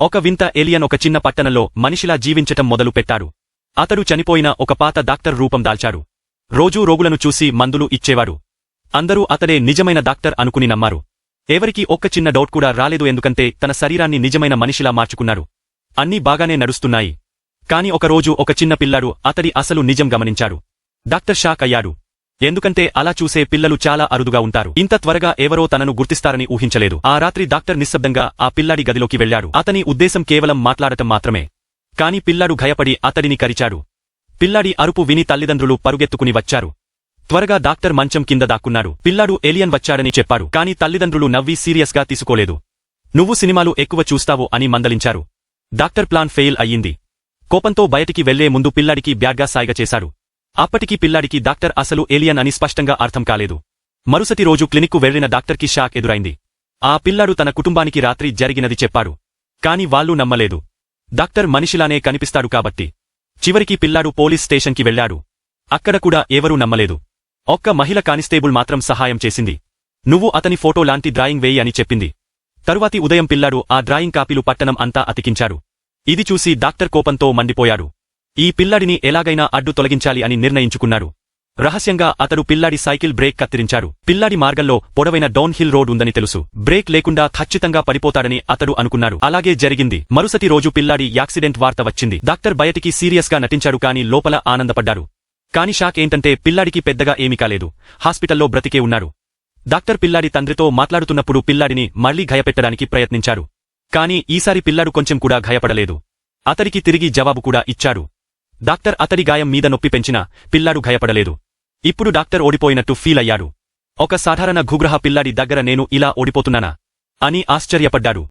ఒక వింత ఏలియన్ ఒక చిన్న పట్టణంలో మనిషిలా జీవించటం మొదలు పెట్టాడు అతడు చనిపోయిన ఒక పాత డాక్టర్ రూపం దాల్చాడు. రోజూ రోగులను చూసి మందులు ఇచ్చేవాడు. అందరూ అతడే నిజమైన డాక్టర్ అనుకుని నమ్మారు. ఎవరికీ ఒక్క చిన్న డౌట్ కూడా రాలేదు ఎందుకంటే తన శరీరాన్ని నిజమైన మనిషిలా మార్చుకున్నాడు. అన్నీ బాగానే నడుస్తున్నాయి. కాని ఒకరోజు ఒక చిన్న పిల్లాడు అతడి అసలు నిజం గమనించాడు. డాక్టర్ షాక్ అయ్యాడు. ఎందుకంటే అలా చూసే పిల్లలు చాలా అరుదుగా ఉంటారు. ఇంత త్వరగా ఎవరో తనను గుర్తిస్తారని ఊహించలేదు. ఆ రాత్రి డాక్టర్ నిశ్శబ్దంగా ఆ పిల్లాడి గదిలోకి వెళ్ళాడు అతని ఉద్దేశం కేవలం మాట్లాడటం మాత్రమే. కాని పిల్లాడు భయపడి అతడిని కరిచాడు. పిల్లాడి అరుపు విని తల్లిదండ్రులు పరుగెత్తుకుని వచ్చారు. త్వరగా డాక్టర్ మంచం కింద దాక్కున్నాడు. పిల్లాడు ఏలియన్ వచ్చాడని చెప్పారు. కాని తల్లిదండ్రులు నవ్వి సీరియస్గా తీసుకోలేదు. నువ్వు సినిమాలు ఎక్కువ చూస్తావు అని మందలించారు. డాక్టర్ ప్లాన్ ఫెయిల్ అయ్యింది. కోపంతో బయటికి వెళ్ళే ముందు పిల్లాడికి బ్యాగ్గా సాయిగ చేశాడు. అప్పటికి పిల్లాడికి డాక్టర్ అసలు ఏలియన్ అని స్పష్టంగా అర్థం కాలేదు. మరుసటి రోజు క్లినిక్కు వెళ్ళిన డాక్టర్కి షాక్ ఎదురైంది. ఆ పిల్లాడు తన కుటుంబానికి రాత్రి జరిగినది చెప్పాడు. కాని వాళ్ళు నమ్మలేదు. డాక్టర్ మనిషిలానే కనిపిస్తాడు కాబట్టి. చివరికి పిల్లాడు పోలీస్ స్టేషన్కి వెళ్ళాడు అక్కడ కూడా ఎవరూ నమ్మలేదు. ఒక్క మహిళ కానిస్టేబుల్ మాత్రం సహాయం చేసింది. నువ్వు అతని ఫోటో లాంటి డ్రాయింగ్ వేయి అని చెప్పింది. తరువాతి ఉదయం పిల్లాడు ఆ డ్రాయింగ్ కాపీలు పట్టణం అంతా అతికించాడు. ఇది చూసి డాక్టర్ కోపంతో మండిపోయాడు. ఈ పిల్లాడిని ఎలాగైనా అడ్డు తొలగించాలి అని నిర్ణయించుకున్నాడు. రహస్యంగా అతడు పిల్లాడి సైకిల్ బ్రేక్ కత్తిరించాడు. పిల్లాడి మార్గంలో పొడవైన డౌన్ హిల్ రోడ్ ఉందని తెలుసు. బ్రేక్ లేకుండా ఖచ్చితంగా పడిపోతాడని అతడు అనుకున్నాడు. అలాగే జరిగింది. మరుసటి రోజు పిల్లాడి యాక్సిడెంట్ వార్త వచ్చింది. డాక్టర్ బయటికి సీరియస్గా నటించాడు కాని లోపల ఆనందపడ్డాడు. కాని షాక్ ఏంటంటే పిల్లాడికి పెద్దగా ఏమీ కాలేదు. హాస్పిటల్లో బ్రతికే ఉన్నాడు. డాక్టర్ పిల్లాడి తండ్రితో మాట్లాడుతున్నప్పుడు పిల్లాడిని మళ్ళీ భయపెట్టడానికి ప్రయత్నించారు కాని ఈసారి పిల్లాడు కొంచెం కూడా భయపడలేదు అతడికి తిరిగి జవాబు కూడా ఇచ్చాడు. డాక్టర్ అతడి గాయం మీద నొప్పి పెంచినా పిల్లాడు భయపడలేదు ఇప్పుడు డాక్టర్ ఓడిపోయినట్టు ఫీల్ అయ్యాడు. ఒక సాధారణ ఘుగ్రహ పిల్లాడి దగ్గర నేను ఇలా ఓడిపోతున్నానా? అని ఆశ్చర్యపడ్డాడు.